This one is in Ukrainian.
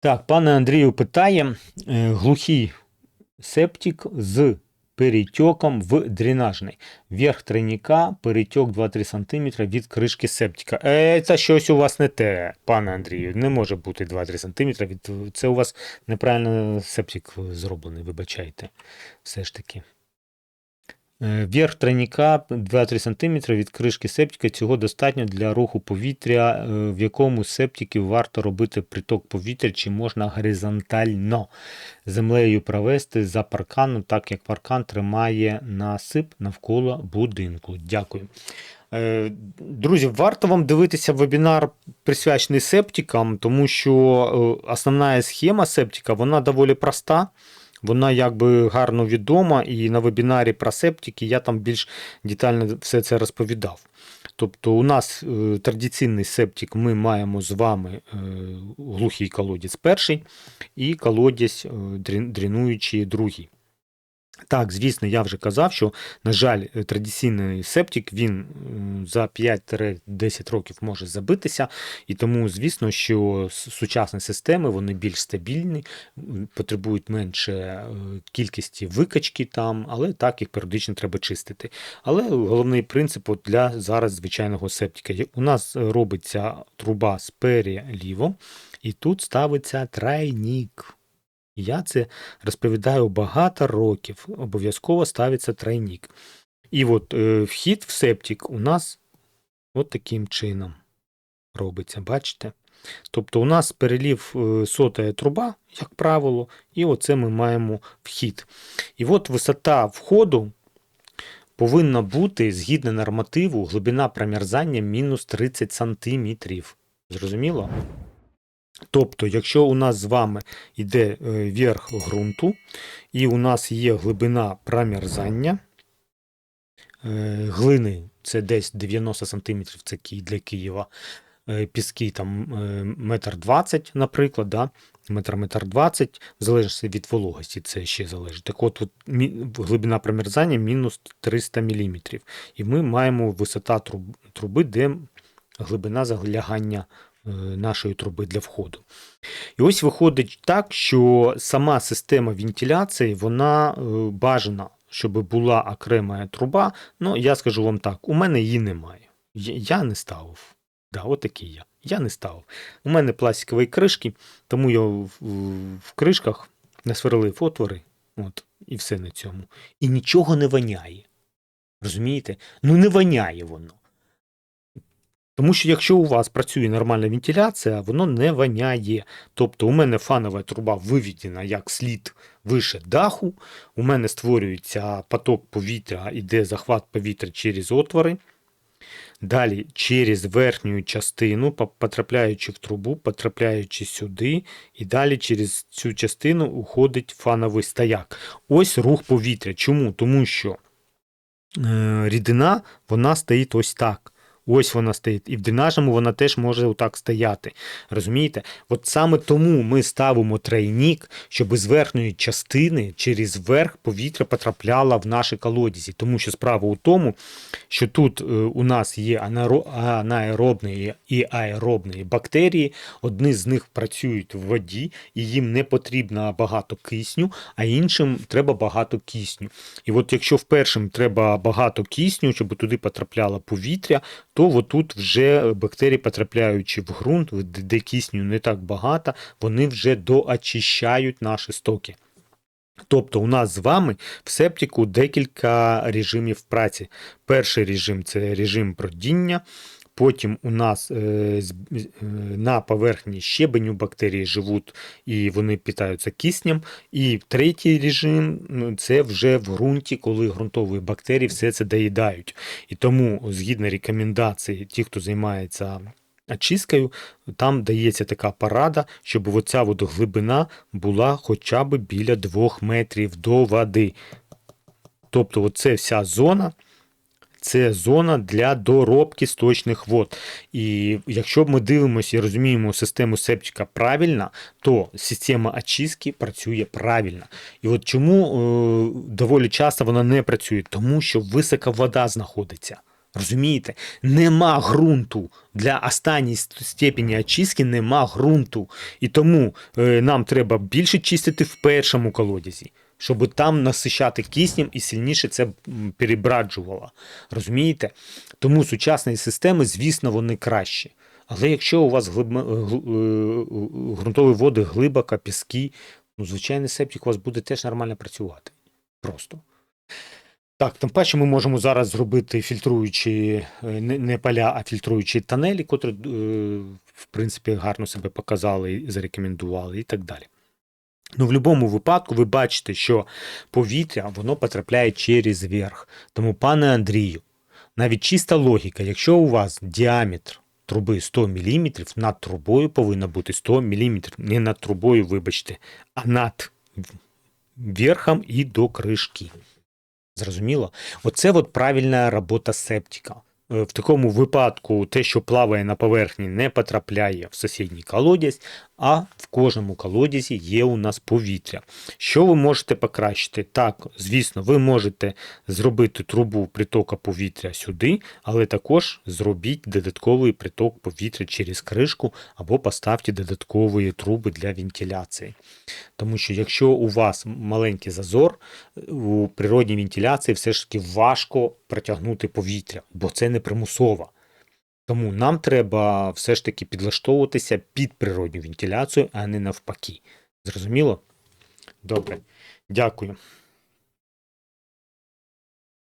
Так, пане Андрію питає: е, глухий септик з перетеком в дренажний. Верх тройника, перетек 2-3 см від кришки септика. Е, це щось у вас не те, пане Андрію. Не може бути 2-3 см. Від... Це у вас неправильно септик зроблений, вибачайте. Все ж таки. Е, Верх тройника 2-3 см від кришки септика. Цього достатньо для руху повітря, е, в якому септики варто робити приток повітря, чи можна горизонтально землею провести за парканом, так як паркан тримає насип навколо будинку. Дякую. Е, Друзі, варто вам дивитися вебінар присвячений септикам, тому що основна схема септика вона доволі проста. Вона якби гарно відома, і на вебінарі про септики я там більш детально все це розповідав. Тобто, у нас е, традиційний септик ми маємо з вами е, глухий колодязь перший і колодязь е, дрен- дренуючий другий. Так, звісно, я вже казав, що, на жаль, е, традиційний септик він за 5-10 років може забитися, і тому, звісно, що сучасні системи вони більш стабільні, потребують менше е, кількості викачки там, але так їх періодично треба чистити. Але головний принцип для зараз звичайного септика. У нас робиться труба спереді-ліво, і тут ставиться трайнік. Я це розповідаю багато років. Обов'язково ставиться тройник. І от е, вхід в септик у нас от таким чином робиться, бачите? Тобто у нас перелів е, сотая труба, як правило, і оце ми маємо вхід. І от висота входу повинна бути згідно нормативу глибина промерзання мінус 30 см. Зрозуміло? Тобто, якщо у нас з вами йде е, верх ґрунту, і у нас є глибина промерзання, е, глини це десь 90 см, це для Києва, е, піски там метр 20, наприклад, да? метр метр 20, в залежності від вологості, це ще залежить. Так от, от глибина промерзання мінус 300 мм. І ми маємо висота труб- труби, де глибина залягання нашої труби для входу. І ось виходить так, що сама система вентиляції, вона е, бажана, щоб була окрема труба. Ну, я скажу вам так, у мене її немає. Я, не ставив. Да, от такий я. Я не ставив. У мене пластикові кришки, тому я в, в- в кришках насверлив отвори. От, і все на цьому. І нічого не воняє. Розумієте? Ну не воняє воно. Тому що якщо у вас працює нормальна вентиляція, воно не воняє. Тобто у мене фанова труба виведена як слід вище даху, у мене створюється поток повітря, іде захват повітря через отвори. Далі через верхню частину, потрапляючи в трубу, потрапляючи сюди, і далі через цю частину уходить фановий стояк. Ось рух повітря. Чому? Тому що е, рідина вона стоїть ось так. Ось вона стоїть. І в дренажному вона теж може отак стояти. Розумієте? От саме тому ми ставимо тройник, щоб з верхньої частини через верх повітря потрапляло в наші колодязі. Тому що справа у тому, що тут е, у нас є анаеро- анаеробні і аеробні бактерії. Одні з них працюють в воді, і їм не потрібно багато кисню, а іншим треба багато кисню. І от якщо в першим треба багато кисню, щоб туди потрапляло повітря, то отут вже бактерії, потрапляючи в ґрунт, де кисню не так багато, вони вже доочищають наші стоки. Тобто у нас з вами в септику декілька режимів праці. Перший режим це режим бродіння. Потім у нас е, е, на поверхні щебеню бактерії живуть і вони питаються киснем. І третій режим ну, це вже в ґрунті, коли ґрунтові бактерії все це доїдають. І тому, згідно рекомендацій, ті, хто займається очисткою, там дається така порада, щоб оця глибина була хоча б біля 2 метрів до води. Тобто, оце вся зона. Це зона для доробки сточних вод. І якщо ми дивимося і розуміємо систему септика правильно, то система очистки працює правильно. І от чому е, доволі часто вона не працює? Тому що висока вода знаходиться. Розумієте? Нема ґрунту для останньої степені очистки, нема ґрунту. І тому е, нам треба більше чистити в першому колодязі, щоб там насищати киснем і сильніше це перебраджувало. Розумієте? Тому сучасні системи, звісно, вони кращі. Але якщо у вас глиб... е, ґрунтові води глибоко, піски, ну, звичайний септик у вас буде теж нормально працювати. Просто. Так, тим паче ми можемо зараз зробити фільтруючі е, не, поля, а фільтруючі тонелі, котрі, е, в принципі, гарно себе показали зарекомендували і так далі. Ну, в будь-якому випадку ви бачите, що повітря воно потрапляє через верх. Тому, пане Андрію, навіть чиста логіка, якщо у вас діаметр труби 100 мм, над трубою повинно бути 100 мм. Не над трубою, вибачте, а над верхом і до кришки. Зрозуміло? Оце от правильна робота септика. Е, В такому випадку те, що плаває на поверхні, не потрапляє в сусідній колодязь, а в кожному колодязі є у нас повітря. Що ви можете покращити? Так, звісно, ви можете зробити трубу притока повітря сюди, але також зробіть додатковий приток повітря через кришку або поставте додаткові труби для вентиляції. Тому що якщо у вас маленький зазор, у природній вентиляції все ж таки важко протягнути повітря, бо це не примусово. Тому нам треба все ж таки підлаштовуватися під природню вентиляцію, а не навпаки. Зрозуміло? Добре. Дякую.